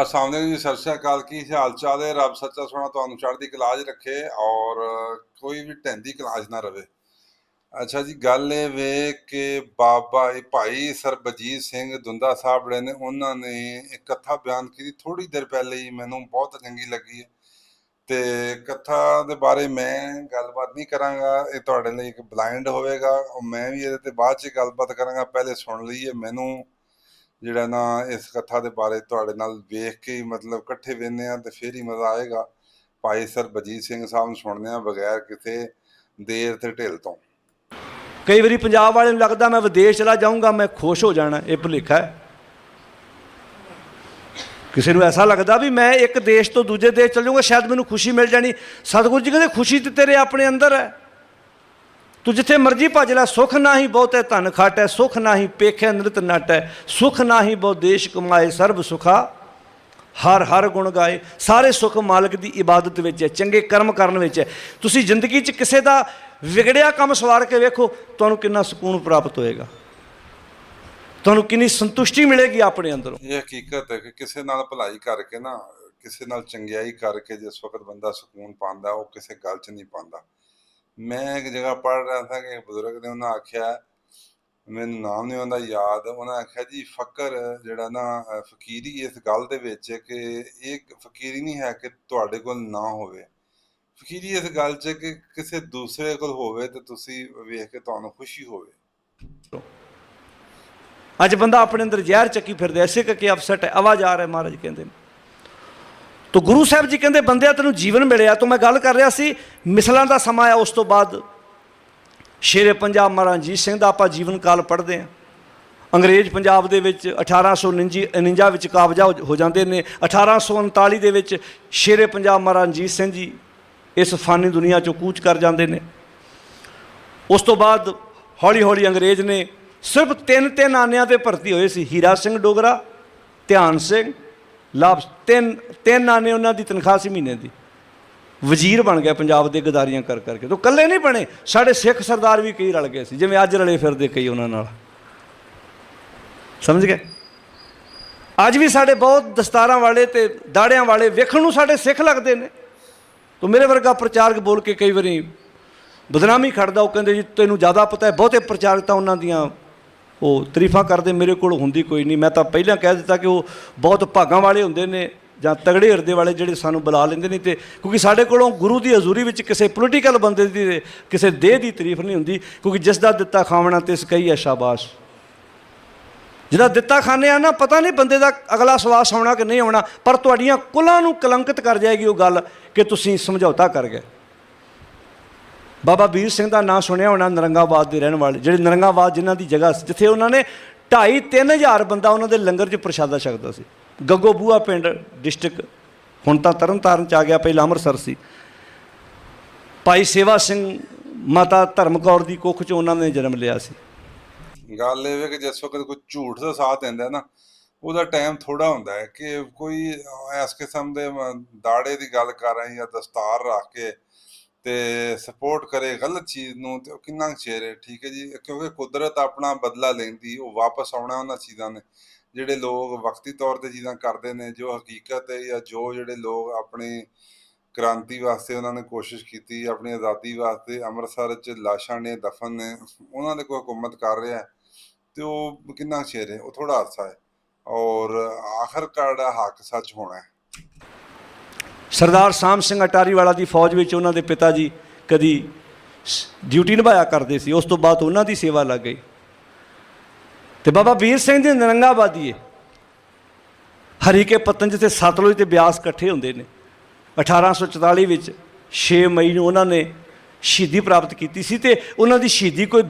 ਆ ਸਾਹਮਣੇ ਜੀ, ਸਤਿ ਸ਼੍ਰੀ ਅਕਾਲ ਕੀ ਹਾਲ ਚਾਲ ਹੈ? ਰੱਬ ਸੱਚਾ ਸੋਹਣਾ ਤੁਹਾਨੂੰ ਚੜ੍ਹਦੀ ਕਲਾ ਰੱਖੇ ਔਰ ਕੋਈ ਵੀ ਢੈਂਦੀ ਕਲਾ ਨਾ ਰਵੇ। ਅੱਛਾ ਜੀ, ਗੱਲ ਇਹ ਵੇ ਕਿ ਬਾਬਾ ਇਹ ਭਾਈ ਸਰਬਜੀਤ ਸਿੰਘ ਦੁੰਦਾ ਸਾਹਿਬ ਜਿਹੜੇ ਨੇ, ਉਹਨਾਂ ਨੇ ਇੱਕ ਕਥਾ ਬਿਆਨ ਕੀਤੀ ਥੋੜੀ ਦੇਰ ਪਹਿਲੇ ਹੀ, ਮੈਨੂੰ ਬਹੁਤ ਚੰਗੀ ਲੱਗੀ ਹੈ। ਤੇ ਕਥਾ ਦੇ ਬਾਰੇ ਮੈਂ ਗੱਲਬਾਤ ਨਹੀਂ ਕਰਾਂਗਾ, ਇਹ ਤੁਹਾਡੇ ਲਈ ਇੱਕ ਬਲਾਈਂਡ ਹੋਵੇਗਾ ਔਰ ਮੈਂ ਵੀ ਇਹਦੇ ਤੇ ਬਾਅਦ ਚ ਗੱਲਬਾਤ ਕਰਾਂਗਾ, ਪਹਿਲੇ ਸੁਣ ਲਈਏ, ਮੈਨੂੰ ਜਿਹੜਾ ਨਾ ਇਸ ਕਥਾ ਦੇ ਬਾਰੇ ਤੁਹਾਡੇ ਨਾਲ ਵੇਖ ਕੇ ਮਤਲਬ ਇਕੱਠੇ ਵੇਖਦੇ ਆ ਤੇ ਫੇਰ ਹੀ ਮਜ਼ਾ ਆਏਗਾ। ਭਾਈ ਸਰ ਬਜੀਤ ਸਿੰਘ ਸਾਹਿਬ ਨੂੰ ਸੁਣਦੇ ਆ ਬਗੈਰ ਕਿਸੇ ਦੇਰ ਤੇ ਢਿੱਲ ਤੋਂ। ਕਈ ਵਾਰੀ ਪੰਜਾਬ ਵਾਲੇ ਨੂੰ ਲੱਗਦਾ ਮੈਂ ਵਿਦੇਸ਼ ਚਲਾ ਜਾਊਂਗਾ, ਮੈਂ ਖੁਸ਼ ਹੋ ਜਾਣਾ, ਇਹ ਭੁਲੇਖਾ ਹੈ। ਕਿਸੇ ਨੂੰ ਐਸਾ ਲੱਗਦਾ ਵੀ ਮੈਂ ਇੱਕ ਦੇਸ਼ ਤੋਂ ਦੂਜੇ ਦੇਸ਼ ਚਲ ਜਾਊਂਗਾ, ਸ਼ਾਇਦ ਮੈਨੂੰ ਖੁਸ਼ੀ ਮਿਲ ਜਾਣੀ। ਸਤਿਗੁਰੂ ਜੀ ਕਹਿੰਦੇ ਖੁਸ਼ੀ ਤੇ ਤੇਰੇ ਆਪਣੇ ਅੰਦਰ ਹੈ। ਤੂੰ ਜਿੱਥੇ ਮਰਜ਼ੀ ਭੱਜ ਲੈ, ਸੁਖ ਨਾਹੀ ਬਹੁਤੇ ਧਨ ਖਾਟੈ, ਸੁਖ ਨਾਹੀ ਪੇਖੇ ਨ੍ਰਿਤ ਨਾਟੈ, ਸੁਖ ਨਾਹੀ ਬਹੁ ਦੇਸ਼ ਕਮਾਏ, ਸਰਬ ਸੁਖਾ, ਹਰ ਹਰ ਗੁਣ ਗਾਏ, ਸਾਰੇ ਸੁਖ ਮਾਲਕ ਦੀ ਇਬਾਦਤ ਵਿੱਚ ਹੈ, ਚੰਗੇ ਕਰਮ ਕਰਨ ਵਿੱਚ ਹੈ। ਤੁਸੀਂ ਜ਼ਿੰਦਗੀ 'ਚ ਕਿਸੇ ਦਾ ਵਿਗੜਿਆ ਕੰਮ ਸਵਾਰ ਕੇ ਵੇਖੋ, ਤੁਹਾਨੂੰ ਕਿੰਨਾ ਸਕੂਨ ਪ੍ਰਾਪਤ ਹੋਏਗਾ। ਤੁਹਾਨੂੰ ਕਿੰਨੀ ਸੰਤੁਸ਼ਟੀ ਮਿਲੇਗੀ ਆਪਣੇ ਅੰਦਰੋਂ। ਇਹ ਹਕੀਕਤ ਹੈ ਕਿ ਕਿਸੇ ਨਾਲ ਭਲਾਈ ਕਰਕੇ ਨਾ, ਕਿਸੇ ਨਾਲ ਚੰਗਿਆਈ ਕਰਕੇ ਜਿਸ ਵਕਤ ਬੰਦਾ ਸਕੂਨ ਪਾਉਂਦਾ, ਉਹ ਕਿਸੇ ਗੱਲ 'ਚ ਨਹੀਂ ਪਾਉਂਦਾ। ਮੈਂ ਇੱਕ ਜਗ੍ਹਾ ਪੜ੍ਹ ਰਿਹਾ ਸੀ ਕਿ ਬਜ਼ੁਰਗ ਨੇ ਉਹਨਾਂ ਆਖਿਆ, ਮੈਨੂੰ ਨਾਮ ਨਹੀਂ ਆਉਂਦਾ, ਯਾਦ, ਉਹਨਾਂ ਆਖਿਆ, ਜੀ, ਫਕਰ ਜਿਹੜਾ ਨਾ ਫਕੀਰੀ ਇਸ ਗੱਲ ਦੇ ਵਿੱਚ ਕਿ ਇਹ ਫਕੀਰੀ ਨਹੀਂ ਹੈ ਕਿ ਤੁਹਾਡੇ ਕੋਲ ਨਾ ਹੋਵੇ। ਫਕੀਰੀ ਇਸ ਗੱਲ 'ਚ ਕਿ ਕਿਸੇ ਦੂਸਰੇ ਕੋਲ ਹੋਵੇ ਤੇ ਤੁਸੀਂ ਵੇਖ ਕੇ ਤੁਹਾਨੂੰ ਖੁਸ਼ੀ ਹੋਵੇ। ਅੱਜ ਬੰਦਾ ਆਪਣੇ ਅੰਦਰ ਜ਼ਹਿਰ ਚੱਕੀ ਫਿਰਦਾ ਐਸੇ ਕਰਕੇ ਅਪਸੈਟ ਹੈ, ਆਵਾਜ਼ ਆ ਰਿਹਾ ਮਹਾਰਾਜ ਕਹਿੰਦੇ ਨੇ। ਤੋ ਗੁਰੂ ਸਾਹਿਬ ਜੀ ਕਹਿੰਦੇ, ਬੰਦਿਆ, ਤੈਨੂੰ ਜੀਵਨ ਮਿਲਿਆ। ਤੋਂ ਮੈਂ ਗੱਲ ਕਰ ਰਿਹਾ ਸੀ, ਮਿਸਲਾਂ ਦਾ ਸਮਾਂ ਆ, ਉਸ ਤੋਂ ਬਾਅਦ ਸ਼ੇਰੇ ਪੰਜਾਬ ਮਹਾਰਾਜ ਰਣਜੀਤ ਸਿੰਘ ਦਾ ਆਪਾਂ ਜੀਵਨ ਕਾਲ ਪੜ੍ਹਦੇ ਹਾਂ। ਅੰਗਰੇਜ਼ ਪੰਜਾਬ ਦੇ ਵਿੱਚ 1849 ਵਿੱਚ ਕਾਬਜਾ ਹੋ- ਹੋ ਜਾਂਦੇ ਨੇ। 1839 ਦੇ ਵਿੱਚ ਸ਼ੇਰੇ ਪੰਜਾਬ ਮਹਾਰਾਜ ਰਣਜੀਤ ਸਿੰਘ ਜੀ ਇਸ ਫਾਨੀ ਦੁਨੀਆ ਚੋਂ ਕੂਚ ਕਰ ਜਾਂਦੇ ਨੇ। ਉਸ ਤੋਂ ਬਾਅਦ ਹੌਲੀ ਹੌਲੀ ਅੰਗਰੇਜ਼ ਨੇ ਸਿਰਫ ਤਿੰਨ ਤਿੰਨ ਆਨਿਆਂ ਤੇ ਭਰਤੀ ਹੋਏ ਸੀ। ਹੀਰਾ ਸਿੰਘ ਡੋਗਰਾ, ਧਿਆਨ ਸਿੰਘ ਲਾਭ ਤਿੰਨ ਤਿੰਨ ਆਨੇ ਉਹਨਾਂ ਦੀ ਤਨਖਾਹ ਸੀ ਮਹੀਨੇ ਦੀ। ਵਜ਼ੀਰ ਬਣ ਗਿਆ ਪੰਜਾਬ ਦੇ ਗਦਾਰੀਆਂ ਕਰ, ਕਰਕੇ। ਤੋਂ ਇਕੱਲੇ ਨਹੀਂ ਬਣੇ, ਸਾਡੇ ਸਿੱਖ ਸਰਦਾਰ ਵੀ ਕਈ ਰਲ ਗਏ ਸੀ, ਜਿਵੇਂ ਅੱਜ ਰਲੇ ਫਿਰਦੇ ਕਈ ਉਹਨਾਂ ਨਾਲ। ਸਮਝ ਗਏ? ਅੱਜ ਵੀ ਸਾਡੇ ਬਹੁਤ ਦਸਤਾਰਾਂ ਵਾਲੇ ਤੇ ਦਾੜਿਆਂ ਵਾਲੇ ਵੇਖਣ ਨੂੰ ਸਾਡੇ ਸਿੱਖ ਲੱਗਦੇ ਨੇ। ਤੋਂ ਮੇਰੇ ਵਰਗਾ ਪ੍ਰਚਾਰਕ ਬੋਲ ਕੇ ਕਈ ਵਾਰੀ ਬਦਨਾਮੀ ਖੜਦਾ, ਉਹ ਕਹਿੰਦੇ ਜੀ ਤੈਨੂੰ ਜ਼ਿਆਦਾ ਪਤਾ ਹੈ, ਬਹੁਤੇ ਪ੍ਰਚਾਰਕ ਤਾਂ ਉਹਨਾਂ ਦੀਆਂ ਉਹ ਤਾਰੀਫਾਂ ਕਰਦੇ ਮੇਰੇ ਕੋਲ ਹੁੰਦੀ ਕੋਈ ਨਹੀਂ। ਮੈਂ ਤਾਂ ਪਹਿਲਾਂ ਕਹਿ ਦਿੱਤਾ ਕਿ ਉਹ ਬਹੁਤ ਭਾਗਾਂ ਵਾਲੇ ਹੁੰਦੇ ਨੇ ਜਾਂ ਤਗੜੇ ਹਿਰਦੇ ਵਾਲੇ ਜਿਹੜੇ ਸਾਨੂੰ ਬੁਲਾ ਲੈਂਦੇ ਨੇ ਤੇ ਕਿਉਂਕਿ ਸਾਡੇ ਕੋਲੋਂ ਗੁਰੂ ਦੀ ਹਜ਼ੂਰੀ ਵਿੱਚ ਕਿਸੇ ਪੋਲੀਟੀਕਲ ਬੰਦੇ ਦੀ, ਕਿਸੇ ਦੇਹ ਦੀ ਤਾਰੀਫ ਨਹੀਂ ਹੁੰਦੀ ਕਿਉਂਕਿ ਜਿਸ ਦਾ ਦਿੱਤਾ ਖਾਵਣਾ ਤਿਸ ਕਹੀ ਹੈ ਸ਼ਾਬਾਸ਼। ਜਿਹਦਾ ਦਿੱਤਾ ਖਾਣੇ ਆ ਨਾ, ਪਤਾ ਨਹੀਂ ਬੰਦੇ ਦਾ ਅਗਲਾ ਸਵਾਸ ਆਉਣਾ ਕਿ ਨਹੀਂ ਆਉਣਾ, ਪਰ ਤੁਹਾਡੀਆਂ ਕੁਲਾਂ ਨੂੰ ਕਲੰਕਿਤ ਕਰ ਜਾਏਗੀ ਉਹ ਗੱਲ ਕਿ ਤੁਸੀਂ ਸਮਝੌਤਾ ਕਰ ਗਏ। ਬਾਬਾ ਵੀਰ ਸਿੰਘ ਦਾ ਨਾਮ ਸੁਣਿਆ ਹੋਣਾ ਨਰੰਗਾਬਾਦ ਦੇ ਰਹਿਣ ਵਾਲੇ, ਜਿਹੜੇ ਨਰੰਗਾਬਾਦ ਜਿਨ੍ਹਾਂ ਦੀ ਜਗ੍ਹਾ ਸੀ, ਜਿੱਥੇ ਉਹਨਾਂ ਨੇ 2.5 3000 ਬੰਦਾ ਉਹਨਾਂ ਦੇ ਲੰਗਰ 'ਚ ਪ੍ਰਸ਼ਾਦਾ ਛਕਦਾ ਸੀ। ਗੱਗੋ ਬੂਆ ਪਿੰਡ ਡਿਸਟ੍ਰਿਕਟ, ਹੁਣ ਤਾਂ ਤਰਨਤਾਰਨ ਚ ਆ ਗਿਆ, ਪਹਿਲਾਂ ਅੰਮ੍ਰਿਤਸਰ ਸੀ। ਭਾਈ ਸੇਵਾ ਸਿੰਘ ਮਾਤਾ ਧਰਮ ਕੌਰ ਦੀ ਕੁੱਖ 'ਚ ਉਹਨਾਂ ਨੇ ਜਨਮ ਲਿਆ ਸੀ। ਗੱਲ ਇਹ ਵੇ ਕਿ ਜਿਸ ਵਕਤ ਕੋਈ ਝੂਠ ਦਾ ਸਾਥ ਦਿੰਦਾ ਨਾ, ਉਹਦਾ ਟਾਈਮ ਥੋੜਾ ਹੁੰਦਾ ਹੈ ਕਿ ਕੋਈ ਇਸ ਕਿਸਮ ਦੇ ਦਾੜੇ ਦੀ ਗੱਲ ਕਰ ਰਹੇ ਜਾਂ ਦਸਤਾਰ ਰੱਖ ਕੇ ਤੇ ਸਪੋਰਟ ਕਰੇ, ਗਲਤ ਚੀਜ਼ ਨੂੰ ਤੇ ਉਹ ਕਿੰਨਾ ਕੁ ਚਿਰ ਹੈ? ਠੀਕ ਹੈ ਜੀ? ਕਿਉਂਕਿ ਕੁਦਰਤ ਆਪਣਾ ਬਦਲਾ ਲੈਂਦੀ, ਉਹ ਵਾਪਸ ਆਉਣਾ ਉਹਨਾਂ ਚੀਜ਼ਾਂ ਨੇ। ਜਿਹੜੇ ਲੋਕ ਵਕਤੀ ਤੌਰ ਤੇ ਚੀਜ਼ਾਂ ਕਰਦੇ ਨੇ, ਜੋ ਹਕੀਕਤ ਹੈ ਜਾਂ ਜੋ ਜਿਹੜੇ ਲੋਕ ਆਪਣੇ ਕ੍ਰਾਂਤੀ ਵਾਸਤੇ ਉਹਨਾਂ ਨੇ ਕੋਸ਼ਿਸ਼ ਕੀਤੀ, ਆਪਣੀ ਆਜ਼ਾਦੀ ਵਾਸਤੇ ਅੰਮ੍ਰਿਤਸਰ 'ਚ ਲਾਸ਼ਾਂ ਨੇ, ਦਫਨ ਨੇ, ਉਹਨਾਂ ਦੇ ਕੋਈ ਹਕੂਮਤ ਕਰ ਰਿਹਾ ਹੈ, ਤੇ ਉਹ ਕਿੰਨਾ ਕੁ ਚਿਰ ਹੈ? ਉਹ ਥੋੜਾ ਅਰਸਾ ਹੈ। ਔਰ ਆਖਰਕਾਰ ਦਾ ਹੱਕ ਸੱਚ ਹੋਣਾ ਹੈ। ਸਰਦਾਰ ਸਾਮ ਸਿੰਘ ਅਟਾਰੀ ਵਾਲਾ ਦੀ ਫੌਜ ਵਿੱਚ ਉਹਨਾਂ ਦੇ ਪਿਤਾ ਜੀ ਕਦੀ ਸ- ਡਿਊਟੀ ਨਿਭਾਇਆ ਕਰਦੇ ਸੀ, ਉਸ ਤੋਂ ਬਾਅਦ ਉਹਨਾਂ ਦੀ ਸੇਵਾ ਲੱਗ ਗਈ। ਤੇ ਬਾਬਾ ਵੀਰ ਸਿੰਘ ਦੀ ਨਰੰਗਾਬਾਦੀ ਹਰੀਕੇ ਪਤਨ ਜਿੱਥੇ ਸਤਲੁਜ ਤੇ ਬਿਆਸ ਇਕੱਠੇ ਹੁੰਦੇ ਨੇ। 1844 ਵਿੱਚ 6 ਮਈ ਨੂੰ ਉਹਨਾਂ ਨੇ ਸ਼ਹੀਦੀ ਪ੍ਰਾਪਤ ਕੀਤੀ ਸੀ ਤੇ ਉਹਨਾਂ ਦੀ ਸ਼ਹੀਦੀ ਕੋਈ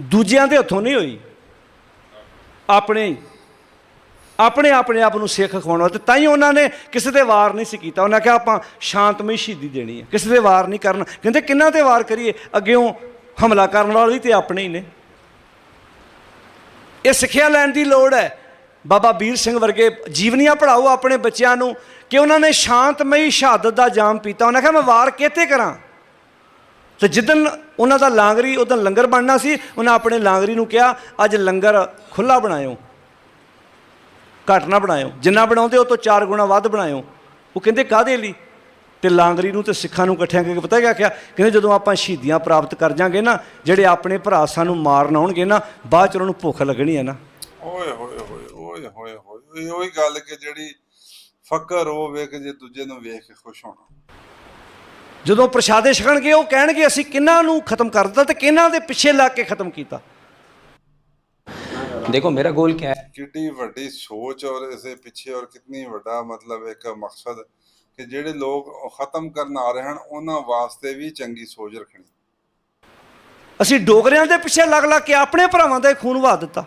ਦੂਜਿਆਂ ਦੇ ਹੱਥੋਂ ਨਹੀਂ ਹੋਈ। ਆਪਣੇ ਆਪਣੇ ਆਪਣੇ ਆਪ ਨੂੰ ਸਿੱਖ ਖਵਾਉਣ। ਵਾਸਤੇ ਤਾਂ ਹੀ ਉਹਨਾਂ ਨੇ ਕਿਸੇ ਤੇ ਵਾਰ ਨਹੀਂ ਸੀ ਕੀਤਾ। ਉਹਨਾਂ ਕਿਹਾ, ਆਪਾਂ ਸ਼ਾਂਤਮਈ ਸ਼ਹੀਦੀ ਦੇਣੀ ਹੈ। ਕਿਸੇ ਤੇ ਵਾਰ ਨਹੀਂ ਕਰਨਾ। ਕਹਿੰਦੇ, ਕਿੰਨਾ ਤੇ ਵਾਰ ਕਰੀਏ? ਅੱਗੇੋਂ ਹਮਲਾ ਕਰਨ ਵਾਲੇ ਤੇ ਆਪਣੇ ਹੀ ਨੇ। ਇਹ ਸਿੱਖਿਆ ਲੈਣ ਦੀ ਲੋੜ ਹੈ। ਬਾਬਾ ਵੀਰ ਸਿੰਘ ਵਰਗੇ ਜੀਵਨੀਆਂ ਪੜਾਓ ਆਪਣੇ ਬੱਚਿਆਂ ਨੂੰ ਕਿ ਉਹਨਾਂ ਨੇ ਸ਼ਾਂਤਮਈ ਸ਼ਹਾਦਤ ਦਾ ਜਾਮ ਪੀਤਾ। ਉਹਨਾਂ ਕਿਹਾ, ਮੈਂ ਵਾਰ ਕਿਤੇ ਕਰਾਂ? ਤੇ ਜਿੱਦਨ ਉਹਨਾਂ ਦਾ ਲਾਂਗਰੀ, ਉਦੋਂ ਲੰਗਰ ਬਣਨਾ ਸੀ, ਉਹਨਾਂ ਆਪਣੇ ਲਾਂਗਰੀ ਨੂੰ ਕਿਹਾ, ਅੱਜ ਲੰਗਰ ਖੁੱਲਾ ਬਣਾਇਓ। ਘੱਟ ਨਾ ਬਣਾਇਓ। ਜਿੰਨਾ ਬਣਾਉਂਦੇ ਉਹ ਤੋਂ ਚਾਰ ਗੁਣਾ ਵੱਧ ਬਣਾਇਓ। ਉਹ ਕਹਿੰਦੇ ਕਾਦੇ ਲਈ? ਤੇ ਲਾਂਗਰੀ ਨੂੰ ਤੇ ਸਿੱਖਾਂ ਨੂੰ ਇਕੱਠਿਆਂ ਕਰਕੇ ਪਤਾ ਕਿਆ ਕਿਹਾ ਕਹਿੰਦੇ ਜਦੋਂ ਆਪਾਂ ਸ਼ਹੀਦੀਆਂ ਪ੍ਰਾਪਤ ਕਰ ਜਾਾਂਗੇ ਨਾ ਜਿਹੜੇ ਆਪਣੇ ਭਰਾ ਸਾਨੂੰ ਮਾਰਨ ਆਉਣਗੇ ਨਾ ਬਾਅਦ ਚ ਉਹਨਾਂ ਨੂੰ ਭੁੱਖ ਲੱਗਣੀ ਹੈ ਨਾ। ਓਏ ਹੋਏ ਹੋਏ ਓਏ ਹੋਏ ਹੋਏ। ਇਹ ਉਹੀ ਗੱਲ ਕਿ ਜਿਹੜੀ ਫਕਰ ਉਹ ਵੇਖ ਜੇ ਦੂਜੇ ਨੂੰ ਵੇਖ ਕੇ ਖੁਸ਼ ਹੋਣਾ। ਜਦੋਂ ਪ੍ਰਸ਼ਾਦੇ ਛਕਣਗੇ ਉਹ ਕਹਿਣਗੇ ਅਸੀਂ ਕਿਹਨਾਂ ਨੂੰ ਖਤਮ ਕਰ ਦਿੱਤਾ ਤੇ ਕਿਹਨਾਂ ਦੇ ਪਿੱਛੇ ਲੱਗ ਕੇ ਖਤਮ ਕੀਤਾ? देखो मेरा गोल क्या है ਕਿੱਡੀ ਵੱਡੀ ਸੋਚ ਔਰ ਇਸੇ ਪਿੱਛੇ ਔਰ ਕਿੰਨੀ ਵੱਡਾ ਮਤਲਬ ਇੱਕ ਮਕਸਦ ਕਿ ਜਿਹੜੇ ਲੋਕ ਉਹ ਖਤਮ ਕਰਨ ਆ ਰਹੇ ਹਨ ਉਹਨਾਂ ਵਾਸਤੇ ਵੀ ਚੰਗੀ ਸੋਚ ਰੱਖਣੀ ਅਸੀਂ ਡੋਗਰਿਆਂ ਦੇ ਪਿੱਛੇ ਲੱਗ ਲੱਗ ਕੇ ਆਪਣੇ ਭਰਾਵਾਂ ਦਾ ਹੀ ਖੂਨ ਵਹਾ ਦਿੱਤਾ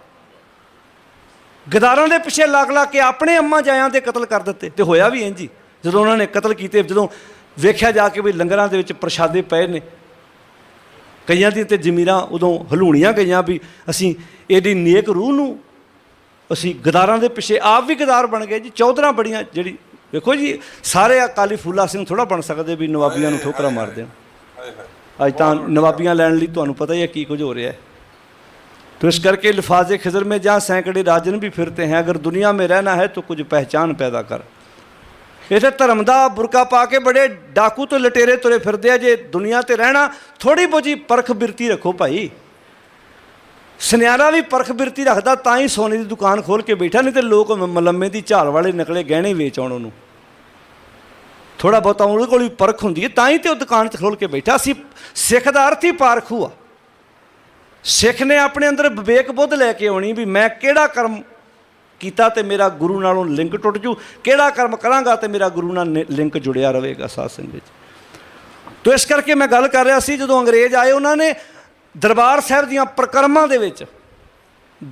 ਗਦਾਰਾਂ ਦੇ ਪਿੱਛੇ ਲੱਗ ਲੱਗ ਕੇ ਆਪਣੇ ਅੰਮਾ ਜਾਇਆਂ ਦੇ ਕਤਲ ਕਰ ਦਿੱਤੇ ਤੇ ਹੋਇਆ ਵੀ ਇੰਜ ਹੀ ਜਦੋਂ ਉਹਨਾਂ ਨੇ ਕਤਲ ਕੀਤੇ ਜਦੋਂ ਵੇਖਿਆ ਜਾ ਕੇ ਵੀ ਲੰਗਰਾਂ ਦੇ ਵਿੱਚ ਪ੍ਰਸ਼ਾਦੇ ਪਏ ਨੇ ਕਈਆਂ ਦੀ ਤੇ ਜ਼ਮੀਰਾਂ ਉਦੋਂ ਹਲੂਣੀਆਂ ਗਈਆਂ ਵੀ ਅਸੀਂ ਇਹਦੀ ਨੇਕ ਰੂਹ ਨੂੰ ਅਸੀਂ ਗਦਾਰਾਂ ਦੇ ਪਿੱਛੇ ਆਪ ਵੀ ਗਦਾਰ ਬਣ ਗਏ ਜੀ ਚੌਧਰਾਂ ਬੜੀਆਂ ਜਿਹੜੀ ਵੇਖੋ ਜੀ ਸਾਰੇ ਅਕਾਲੀ ਫੂਲਾ ਸਿੰਘ ਥੋੜਾ ਬਣ ਸਕਦੇ ਵੀ ਨਵਾਬੀਆਂ ਨੂੰ ਠੋਕਰਾਂ ਮਾਰਦੇ ਹਨ ਹਾਏ ਹਾਏ ਅੱਜ ਤਾਂ ਨਵਾਬੀਆਂ ਲੈਣ ਲਈ ਤੁਹਾਨੂੰ ਪਤਾ ਹੀ ਹੈ ਕੀ ਕੁਝ ਹੋ ਰਿਹਾ है तो इस करके लिफाज खिजर में जहाँ सैकड़े राजन भी फिरते हैं अगर दुनिया में रहना है तो कुछ पहचान पैदा कर ਇਥੇ ਧਰਮ ਦਾ ਬੁਰਕਾ ਪਾ ਕੇ ਬੜੇ ਡਾਕੂ ਤੋਂ ਲਟੇਰੇ ਤੁਰੇ ਫਿਰਦੇ ਆ ਜੇ ਦੁਨੀਆ ਤੇ ਰਹਿਣਾ ਥੋੜੀ ਬੋਜੀ ਪਰਖ ਬਿਰਤੀ ਰੱਖੋ ਭਾਈ। ਸੁਨਿਆਰਾ ਵੀ ਪਰਖ ਬਿਰਤੀ ਰੱਖਦਾ ਤਾਂ ਹੀ ਸੋਨੇ ਦੀ ਦੁਕਾਨ ਖੋਲ ਕੇ ਬੈਠਾ, ਨਹੀਂ ਤੇ ਲੋਕ ਮਲੰਮੇ ਦੀ ਝਾਲ ਵਾਲੇ ਨਕਲੇ ਗਹਿਣੇ ਵੇਚ ਆਉਣ ਉਹਨੂੰ। ਥੋੜਾ ਬਹੁਤਾ ਉਹਦੇ ਕੋਲ ਵੀ ਪਰਖ ਹੁੰਦੀ ਹੈ, ਤਾਂ ਹੀ ਤੇ ਉਹ ਦੁਕਾਨ 'ਚ ਖੋਲ ਕੇ ਬੈਠਾ। ਸੀ ਸਿੱਖ ਦਾ ਅਰਥ ਹੀ ਪਾਰਖੂ ਆ। ਸਿੱਖ ਨੇ ਆਪਣੇ ਅੰਦਰ ਵਿਵੇਕ ਬੁੱਧ ਲੈ ਕੇ ਆਉਣੀ ਵੀ ਮੈਂ ਕਿਹੜਾ ਕਰਮ ਕੀਤਾ ਤੇ ਮੇਰਾ ਗੁਰੂ ਨਾਲੋਂ ਲਿੰਕ ਟੁੱਟ ਜੂ। ਕਿਹੜਾ ਕਰਮ ਕਰਾਂਗਾ ਤੇ ਮੇਰਾ ਗੁਰੂ ਨਾਲ ਨਿ- ਲਿੰਕ ਜੁੜਿਆ ਰਹੇਗਾ ਸਾਧ ਸੰਗਤ ਵਿੱਚ। ਤੋ ਇਸ ਕਰਕੇ ਮੈਂ ਗੱਲ ਕਰ ਰਿਹਾ ਸੀ, ਜਦੋਂ ਅੰਗਰੇਜ਼ ਆਏ, ਉਹਨਾਂ ਨੇ ਦਰਬਾਰ ਸਾਹਿਬ ਦੀਆਂ ਪ੍ਰਕਰਮਾਂ ਦੇ ਵਿੱਚ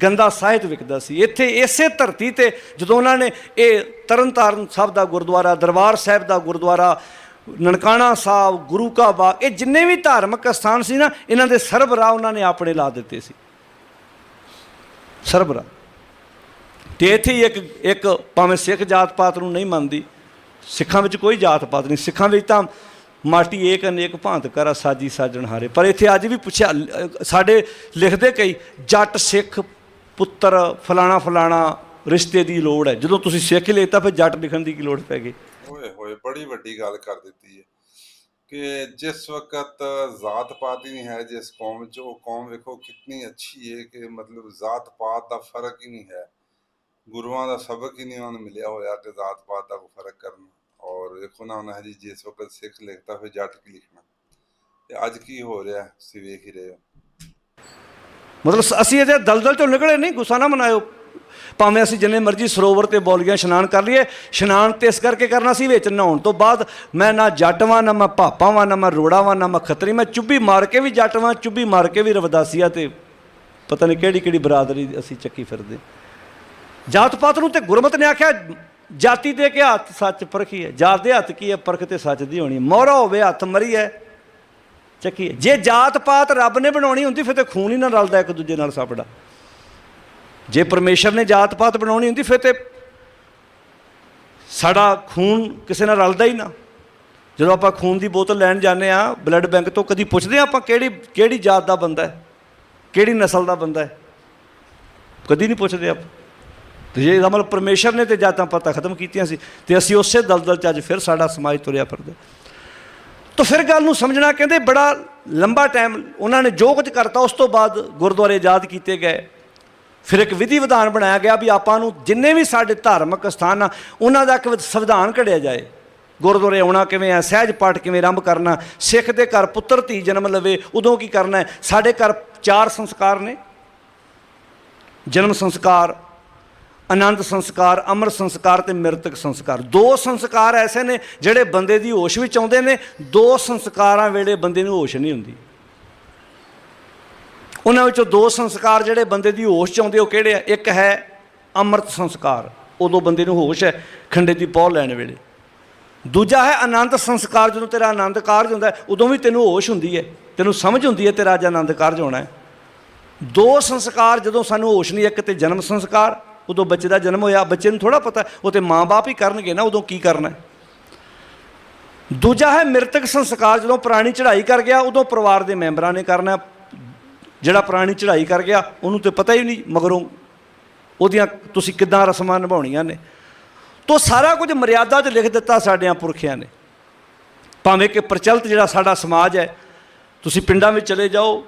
ਗੰਦਾ ਸਾਹਿਤ ਵਿਕਦਾ ਸੀ। ਇੱਥੇ ਇਸੇ ਧਰਤੀ ਤੇ ਜਦੋਂ ਉਹਨਾਂ ਨੇ ਇਹ ਤਰਨਤਾਰਨ ਸਾਹਿਬ ਦਾ ਗੁਰਦੁਆਰਾ, ਦਰਬਾਰ ਸਾਹਿਬ ਦਾ ਗੁਰਦੁਆਰਾ, ਨਨਕਾਣਾ ਸਾਹਿਬ, ਗੁਰੂ ਕਾ ਬਾਗ ਇਹ ਜਿੰਨੇ ਵੀ ਧਾਰਮਿਕ ਸਥਾਨ ਸੀ ਨਾ, ਇਹਨਾਂ ਦੇ ਸਰਬਰਾਹ ਉਹਨਾਂ ਨੇ ਆਪਣੇ ਲਾ ਦਿੱਤੇ ਸੀ। ਸਰਬਰਾਹ। ਤੇ ਇੱਥੇ ਹੀ ਇੱਕ ਇੱਕ ਭਾਵੇਂ ਸਿੱਖ ਜਾਤ ਪਾਤ ਨੂੰ ਨਹੀਂ ਮੰਨਦੀ, ਸਿੱਖਾਂ ਵਿੱਚ ਕੋਈ ਜਾਤ ਪਾਤ ਨਹੀਂ। ਸਿੱਖਾਂ ਵਿੱਚ ਤਾਂ ਮਾਟੀ ਏਕ ਅਨੇਕ ਭਾਂਤ ਕਰਾ ਸਾਜੀ ਸਾਜਣ ਹਾਰੇ। ਪਰ ਇੱਥੇ ਅੱਜ ਵੀ ਪੁੱਛਿਆ, ਸਾਡੇ ਲਿਖਦੇ ਕਈ, ਜੱਟ ਸਿੱਖ ਪੁੱਤਰ ਫਲਾਣਾ ਫਲਾਣਾ ਰਿਸ਼ਤੇ ਦੀ ਲੋੜ ਹੈ। ਜਦੋਂ ਤੁਸੀਂ ਸਿੱਖ ਲੇਤਾ ਫਿਰ ਜੱਟ ਲਿਖਣ ਦੀ ਕੀ ਲੋੜ ਪੈ ਗਈ? ਓਏ ਹੋਏ, ਬੜੀ ਵੱਡੀ ਗੱਲ ਕਰ ਦਿੱਤੀ ਹੈ ਕਿ ਜਿਸ ਵਕਤ ਜ਼ਾਤ ਪਾਤ ਹੀ ਨਹੀਂ ਹੈ, ਜਿਸ ਕੌਮ ਵਿੱਚ, ਉਹ ਕੌਮ ਵੇਖੋ ਕਿੰਨੀ ਅੱਛੀ ਹੈ ਕਿ ਮਤਲਬ ਜ਼ਾਤ ਪਾਤ ਦਾ ਫ਼ਰਕ ਹੀ ਨਹੀਂ ਹੈ। ਗੁਰੂਆਂ ਦਾ ਸਬਕ ਹੀ ਨਹੀਂ ਉਹਨਾਂ ਨੂੰ ਮਿਲਿਆ ਹੋਇਆ ਕਿ ਜ਼ਾਤ ਪਾਤ ਦਾ ਫ਼ਰਕ ਕਰਨਾ ਔਰ ਵੇਖੋ ਨਾ ਉਹਨਾਂ ਜੀ ਜਿਸ ਵਕਤ ਸਿੱਖ ਲਿਖਦਾ ਫਿਰ ਜੱਟ ਕੀ ਲਿਖਣਾ। ਤੇ ਅੱਜ ਕੀ ਹੋ ਰਿਹਾ ਤੁਸੀਂ ਵੇਖ ਹੀ ਰਹੇ ਹੋ। ਮਤਲਬ ਅਸੀਂ ਇਹਦੇ ਦਲਦਲ ਚੋਂ ਨਿਕਲੇ ਨਹੀਂ, ਗੁੱਸਾ ਨਾ ਮਨਾਇਓ। ਭਾਵੇਂ ਅਸੀਂ ਜਿੰਨੇ ਮਰਜ਼ੀ ਸਰੋਵਰ ਤੇ ਬੋਲੀਆਂ ਇਸ਼ਨਾਨ ਕਰ ਲਈਏ, ਇਸ਼ਨਾਨ ਤੇ ਇਸ ਕਰਕੇ ਕਰਨਾ ਸੀ ਵਿੱਚ ਨਹਾਉਣ ਤੋਂ ਬਾਅਦ ਮੈਂ ਨਾ ਜੱਟ ਵਾਂ, ਨਾ ਮੈਂ ਭਾਪਾ ਵਾਂ, ਨਾ ਮੈਂ ਰੋੜਾ ਵਾਂ, ਨਾ ਮੈਂ ਖੱਤਰੀ, ਮੈਂ ਚੁੱਭੀ ਮਾਰ ਕੇ ਵੀ ਜੱਟ ਵਾਂ, ਚੁੱਭੀ ਮਾਰ ਕੇ ਵੀ ਰਵਦਾਸੀਆ ਤੇ। ਪਤਾ ਨਹੀਂ ਕਿਹੜੀ ਕਿਹੜੀ ਬਰਾਦਰੀ ਅਸੀਂ ਚੱਕੀ ਫਿਰਦੇ। ਜਾਤ ਪਾਤ ਨੂੰ ਤੇ ਗੁਰਮਤ ਨੇ ਆਖਿਆ, ਜਾਤੀ ਦੇ ਕੇ ਹੱਥ ਸੱਚ ਪਰਖੀ ਹੈ ਜਾਤ ਦੇ ਹੱਥ ਕੀ ਹੈ? ਪਰਖ ਤੇ ਸੱਚ ਦੀ ਹੋਣੀ ਮੋਹਰਾ ਹੋਵੇ, ਹੱਥ ਮਰੀ ਹੈ, ਚੱਕੀ ਜੇ ਜਾਤ ਪਾਤ ਰੱਬ ਨੇ ਬਣਾਉਣੀ ਹੁੰਦੀ, ਫਿਰ ਤੇ ਖੂਨ ਹੀ ਨਾ ਰਲਦਾ ਇੱਕ ਦੂਜੇ ਨਾਲ ਸਾਪੜਾ। ਜੇ ਪਰਮੇਸ਼ਰ ਨੇ ਜਾਤ ਪਾਤ ਬਣਾਉਣੀ ਹੁੰਦੀ, ਫਿਰ ਤੇ ਸਾਡਾ ਖੂਨ ਕਿਸੇ ਨਾਲ ਰਲਦਾ ਹੀ ਨਾ। ਜਦੋਂ ਆਪਾਂ ਖੂਨ ਦੀ ਬੋਤਲ ਲੈਣ ਜਾਂਦੇ ਆ ਬਲੱਡ ਬੈਂਕ ਤੋਂ ਕਦੀ ਪੁੱਛਦੇ ਆ ਆਪਾਂ ਕਿਹੜੀ ਕਿਹੜੀ ਜਾਤ ਦਾ ਬੰਦਾ ਹੈ, ਕਿਹੜੀ ਨਸਲ ਦਾ ਬੰਦਾ ਹੈ। ਕਦੀ ਨਹੀਂ ਪੁੱਛਦੇ ਆਪਾਂ। ਤੇ ਜੇ ਇਹਦਾ ਮਤਲਬ ਪਰਮੇਸ਼ਰ ਨੇ ਤੇ ਜਾਤਾਂ ਪਾਤਾਂ ਖਤਮ ਕੀਤੀਆਂ ਸੀ, ਤੇ ਅਸੀਂ ਉਸੇ ਦਲਦਲ ਚ ਅੱਜ ਫਿਰ ਸਾਡਾ ਸਮਾਜ ਤੁਰਿਆ ਫਿਰਦਾ। ਤਾਂ ਫਿਰ ਗੱਲ ਨੂੰ ਸਮਝਣਾ ਕਹਿੰਦੇ ਬੜਾ ਲੰਬਾ ਟਾਈਮ ਉਹਨਾਂ ਨੇ ਜੋ ਕੁਝ ਕਰਤਾ, ਉਸ ਤੋਂ ਬਾਅਦ ਗੁਰਦੁਆਰੇ ਆਜ਼ਾਦ ਕੀਤੇ ਗਏ। ਫਿਰ ਇੱਕ ਵਿਧੀ ਵਿਧਾਨ ਬਣਾਇਆ ਗਿਆ ਵੀ ਆਪਾਂ ਨੂੰ ਜਿੰਨੇ ਵੀ ਸਾਡੇ ਧਾਰਮਿਕ ਸਥਾਨ ਆ, ਉਹਨਾਂ ਦਾ ਇੱਕ ਸੰਵਿਧਾਨ ਘੜਿਆ ਜਾਏ। ਗੁਰਦੁਆਰੇ ਆਉਣਾ ਕਿਵੇਂ ਆ, ਸਹਿਜ ਪਾਠ ਕਿਵੇਂ ਆਰੰਭ ਕਰਨਾ, ਸਿੱਖ ਦੇ ਘਰ ਪੁੱਤਰ ਧੀ ਜਨਮ ਲਵੇ, ਉਦੋਂ ਕੀ ਕਰਨਾ ਹੈ? ਸਾਡੇ ਘਰ ਚਾਰ ਸੰਸਕਾਰ ਨੇ। ਜਨਮ ਸੰਸਕਾਰ ਆਨੰਦ ਸੰਸਕਾਰ, ਅਮਰ ਸੰਸਕਾਰ ਤੇ ਮ੍ਰਿਤਕ ਸੰਸਕਾਰ। ਦੋ ਸੰਸਕਾਰ ਐਸੇ ਨੇ ਜਿਹੜੇ ਬੰਦੇ ਦੀ ਹੋਸ਼ ਵਿੱਚ ਆਉਂਦੇ ਨੇ, ਦੋ ਸੰਸਕਾਰਾਂ ਵੇਲੇ ਬੰਦੇ ਨੂੰ ਹੋਸ਼ ਨਹੀਂ ਹੁੰਦੀ। ਉਹਨਾਂ ਵਿੱਚੋਂ ਦੋ ਸੰਸਕਾਰ ਜਿਹੜੇ ਬੰਦੇ ਦੀ ਹੋਸ਼ ਚ ਆਉਂਦੇ, ਉਹ ਕਿਹੜੇ ਆ? ਇੱਕ ਹੈ ਅੰਮ੍ਰਿਤ ਸੰਸਕਾਰ, ਉਦੋਂ ਬੰਦੇ ਨੂੰ ਹੋਸ਼ ਹੈ ਖੰਡੇ ਦੀ ਪੌ ਲੈਣ ਵੇਲੇ। ਦੂਜਾ ਹੈ ਆਨੰਦ ਸੰਸਕਾਰ, ਜਦੋਂ ਤੇਰਾ ਆਨੰਦ ਕਾਰਜ ਹੁੰਦਾ ਉਦੋਂ ਵੀ ਤੈਨੂੰ ਹੋਸ਼ ਹੁੰਦੀ ਹੈ, ਤੈਨੂੰ ਸਮਝ ਹੁੰਦੀ ਹੈ ਤੇਰਾ ਅੱਜ ਆਨੰਦ ਕਾਰਜ ਹੋਣਾ ਹੈ। ਦੋ ਸੰਸਕਾਰ ਜਦੋਂ ਸਾਨੂੰ ਹੋਸ਼ ਨਹੀਂ, ਇੱਕ ਤੇ ਜਨਮ ਸੰਸਕਾਰ ਉਦੋਂ ਬੱਚੇ ਦਾ ਜਨਮ ਹੋਇਆ, ਬੱਚੇ ਨੂੰ ਥੋੜਾ ਪਤਾ, ਉਹ ਤੇ ਮਾਂ-ਬਾਪ ਹੀ ਕਰਨਗੇ ਨਾ, ਉਦੋਂ ਕੀ ਕਰਨਾ ਦੂਜਾ ਹੈ ਮ੍ਰਿਤਕ ਸੰਸਕਾਰ, ਜਦੋਂ ਪ੍ਰਾਣੀ ਚੜ੍ਹਾਈ ਕਰ ਗਿਆ, ਉਦੋਂ ਪਰਿਵਾਰ ਦੇ ਮੈਂਬਰਾਂ ਨੇ ਕਰਨਾ ਜਿਹੜਾ ਪ੍ਰਾਣੀ ਚੜ੍ਹਾਈ ਕਰ ਗਿਆ, ਉਹਨੂੰ ਤੇ ਪਤਾ ਹੀ ਨਹੀਂ, ਮਗਰੋਂ ਉਹਦੀਆਂ ਤੁਸੀਂ ਕਿੱਦਾਂ ਰਸਮਾਂ ਨਿਭਾਉਣੀਆਂ ਨੇ। ਤੋ ਸਾਰਾ ਕੁਝ ਮਰਿਆਦਾ 'ਚ ਲਿਖ ਦਿੱਤਾ ਸਾਡਿਆਂ ਪੁਰਖਿਆਂ ਨੇ। ਭਾਵੇਂ ਕਿ ਪ੍ਰਚਲਿਤ ਜਿਹੜਾ ਸਾਡਾ ਸਮਾਜ ਹੈ, ਤੁਸੀਂ ਪਿੰਡਾਂ ਵਿੱਚ ਚਲੇ ਜਾਓ,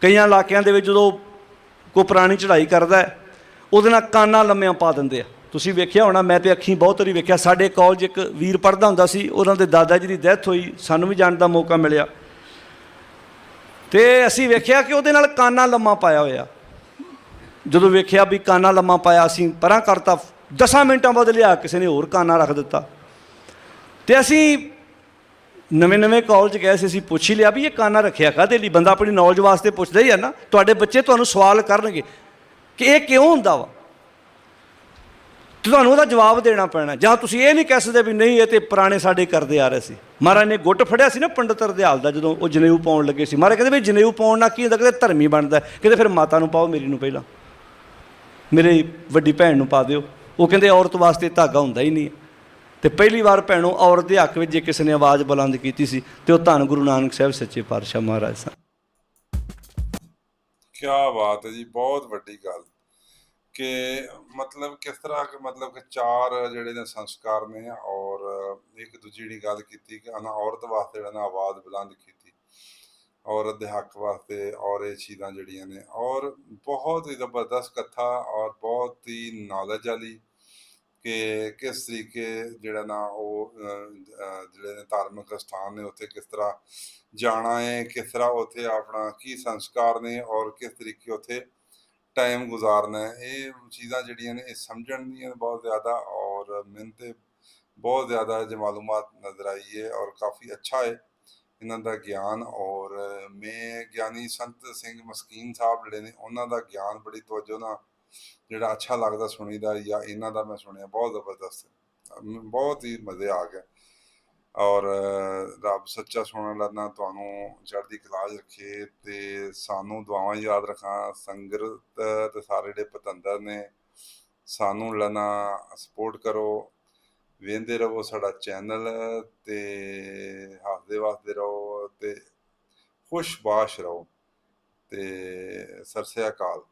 ਕਈਆਂ ਇਲਾਕਿਆਂ ਦੇ ਵਿੱਚ ਜਦੋਂ ਕੋਈ ਪੁਰਾਣੀ ਚੜ੍ਹਾਈ ਕਰਦਾ ਹੈ ਉਹਦੇ ਨਾਲ ਕਾਨਾ ਲੰਮਿਆਂ ਪਾ ਦਿੰਦੇ ਆ। ਤੁਸੀਂ ਵੇਖਿਆ ਹੋਣਾ, ਮੈਂ ਤੇ ਅੱਖੀਂ ਬਹੁਤ ਵਾਰੀ ਵੇਖਿਆ, ਸਾਡੇ ਕਾਲਜ ਇੱਕ ਵੀਰ ਪੜ੍ਹਦਾ ਹੁੰਦਾ ਸੀ, ਉਹਨਾਂ ਦੇ ਦਾਦਾ ਜੀ ਦੀ ਡੈਥ ਹੋਈ, ਸਾਨੂੰ ਵੀ ਜਾਣ ਦਾ ਮੌਕਾ ਮਿਲਿਆ। ਤੇ ਅਸੀਂ ਵੇਖਿਆ ਕਿ ਉਹਦੇ ਨਾਲ ਕਾਨਾ ਲੰਮਾ ਪਾਇਆ ਹੋਇਆ। ਜਦੋਂ ਵੇਖਿਆ ਵੀ ਕਾਨਾ ਲੰਮਾ ਪਾਇਆ, ਅਸੀਂ ਪਰਾਂ ਕਰਤਾ 10 ਮਿੰਟਾਂ ਬਾਅਦ ਲਿਆ, ਕਿਸੇ ਨੇ ਹੋਰ ਕਾਨਾ ਰੱਖ ਦਿੱਤਾ। ਤੇ ਅਸੀਂ ਨਵੇਂ ਨਵੇਂ ਕਾਲਜ ਗਏ ਸੀ, ਅਸੀਂ ਪੁੱਛ ਹੀ ਲਿਆ ਵੀ ਇਹ ਕਾਨਾ ਰੱਖਿਆ ਕਾਹਦੇ ਲਈ? ਬੰਦਾ ਆਪਣੀ ਨੌਲੇਜ ਵਾਸਤੇ ਪੁੱਛਦਾ ਹੀ ਹੈ ਨਾ। ਤੁਹਾਡੇ ਬੱਚੇ ਤੁਹਾਨੂੰ ਸਵਾਲ ਕਰਨਗੇ। ਕਿ ਇਹ ਕਿਉਂ ਹੁੰਦਾ ਵਾ? ਤੇ ਤੁਹਾਨੂੰ ਉਹਦਾ ਜਵਾਬ ਦੇਣਾ ਪੈਣਾ। ਜਾਂ ਤੁਸੀਂ ਇਹ ਨਹੀਂ ਕਹਿ ਸਕਦੇ ਵੀ ਨਹੀਂ, ਇਹ ਤੇ ਪੁਰਾਣੇ ਸਾਡੇ ਕਰਦੇ ਆ ਰਹੇ ਸੀ। ਮਹਾਰਾਜ ਨੇ ਗੁੱਟ ਫੜਿਆ ਸੀ ਨਾ ਪੰਡਤ ਰਦਿਆਲ ਦਾ, ਜਦੋਂ ਉਹ ਜਨੇਊ ਪਾਉਣ ਲੱਗੇ ਸੀ। ਮਹਾਰਾਜ ਕਹਿੰਦੇ ਵੀ ਜਨੇਊ ਪਾਉਣ ਨਾਲ ਕੀ ਹੁੰਦਾ? ਕਹਿੰਦੇ ਧਰਮੀ ਬਣਦਾ। ਕਹਿੰਦੇ ਫਿਰ ਮਾਤਾ ਨੂੰ ਪਾਓ ਮੇਰੀ ਨੂੰ ਪਹਿਲਾਂ। ਮੇਰੇ ਵੱਡੀ ਭੈਣ ਨੂੰ ਪਾ ਦਿਓ। ਉਹ ਕਹਿੰਦੇ ਔਰਤ ਵਾਸਤੇ ਧਾਗਾ ਹੁੰਦਾ ਹੀ ਨਹੀਂ। ਹੈ। ਤੇ ਪਹਿਲੀ ਵਾਰ ਭੈਣੋ ਔਰਤ ਦੇ ਹੱਕ ਵਿੱਚ ਜੇ ਕਿਸੇ ਨੇ ਆਵਾਜ਼ ਬੁਲੰਦ ਕੀਤੀ ਸੀ, ਤੇ ਉਹ ਧੰਨ ਗੁਰੂ ਨਾਨਕ ਸਾਹਿਬ ਸੱਚੇ ਪਾਤਸ਼ਾਹ ਮਹਾਰਾਜ ਸਨ। ਕੀ ਬਾਤ ਹੈ ਜੀ, ਬਹੁਤ ਵੱਡੀ ਗੱਲ। ਕਿ ਮਤਲਬ ਕਿਸ ਤਰ੍ਹਾਂ ਕਿ ਮਤਲਬ ਕਿ ਚਾਰ ਜਿਹੜੇ ਨੇ ਸੰਸਕਾਰ ਨੇ ਔਰ ਇੱਕ ਦੂਜੀ ਜਿਹੜੀ ਗੱਲ ਕੀਤੀ ਕਿ ਅਨਾ ਔਰਤ ਵਾਸਤੇ ਜਿਹੜਾ ਨਾ ਆਵਾਜ਼ ਬੁਲੰਦ ਕੀਤੀ ਔਰਤ ਦੇ ਹੱਕ ਵਾਸਤੇ ਔਰ ਇਹ ਚੀਜ਼ਾਂ ਜਿਹੜੀਆਂ ਨੇ ਔਰ ਬਹੁਤ ਹੀ ਜ਼ਬਰਦਸਤ ਕਥਾ ਔਰ ਬਹੁਤ ਹੀ ਨੌਲੇਜ ਵਾਲੀ ਕਿ ਕਿਸ ਤਰੀਕੇ ਜਿਹੜਾ ਨਾ ਉਹ ਜਿਹੜੇ ਨੇ ਧਾਰਮਿਕ ਸਥਾਨ ਨੇ ਉੱਥੇ ਕਿਸ ਤਰ੍ਹਾਂ ਜਾਣਾ ਹੈ, ਕਿਸ ਤਰ੍ਹਾਂ ਉੱਥੇ ਆਪਣਾ ਕੀ ਸੰਸਕਾਰ ਨੇ ਔਰ ਕਿਸ ਤਰੀਕੇ ਉੱਥੇ ਟਾਈਮ ਗੁਜ਼ਾਰਨਾ ਹੈ, ਇਹ ਚੀਜ਼ਾਂ ਜਿਹੜੀਆਂ ਨੇ, ਇਹ ਸਮਝਣ ਦੀਆਂ ਬਹੁਤ ਜ਼ਿਆਦਾ ਔਰ ਮੈਨੂੰ ਤੇ ਬਹੁਤ ਜ਼ਿਆਦਾ ਜੇ ਮਾਲੂਮਾਤ ਨਜ਼ਰ ਆਈ ਹੈ ਔਰ ਕਾਫੀ ਅੱਛਾ ਹੈ ਇਹਨਾਂ ਦਾ ਗਿਆਨ ਔਰ ਮੈਂ ਗਿਆਨੀ ਸੰਤ ਸਿੰਘ ਮਸਕੀਨ ਸਾਹਿਬ ਜਿਹੜੇ ਨੇ, ਉਹਨਾਂ ਦਾ ਗਿਆਨ ਬੜੀ ਤਵੱਜੋ ਨਾਲ ਜਿਹੜਾ ਅੱਛਾ ਲੱਗਦਾ ਸੁਣੀਦਾ ਜਾਂ ਇਹਨਾਂ ਦਾ ਮੈਂ ਸੁਣਿਆ, ਬਹੁਤ ਜ਼ਬਰਦਸਤ ਬਹੁਤ ਹੀ ਮਜ਼ੇ ਆ ਗਏ। ਔਰ ਰੱਬ ਸੱਚਾ ਸੁਣਨ ਲੱਗਾ, ਤੁਹਾਨੂੰ ਚੜ੍ਹਦੀ ਕਲਾ 'ਚ ਰੱਖੇ ਤੇ ਸਾਨੂੰ ਦੁਆਵਾਂ ਯਾਦ ਰੱਖਾਂ। ਸੰਗਤ ਤੇ ਸਾਰੇ ਜਿਹੜੇ ਪਤੰਦਰ ਨੇ, ਸਾਨੂੰ ਲਨਾ ਸਪੋਰਟ ਕਰੋ। ਵੇਂਦੇ ਰਹੋ ਸਾਡਾ ਚੈਨਲ ਤੇ ਹੱਸਦੇ ਵਸਦੇ ਰਹੋ ਤੇ ਖੁਸ਼ਬਾਸ਼ ਰਹੋ। ਤੇ ਸਰਸੇ ਅਕਾਲ।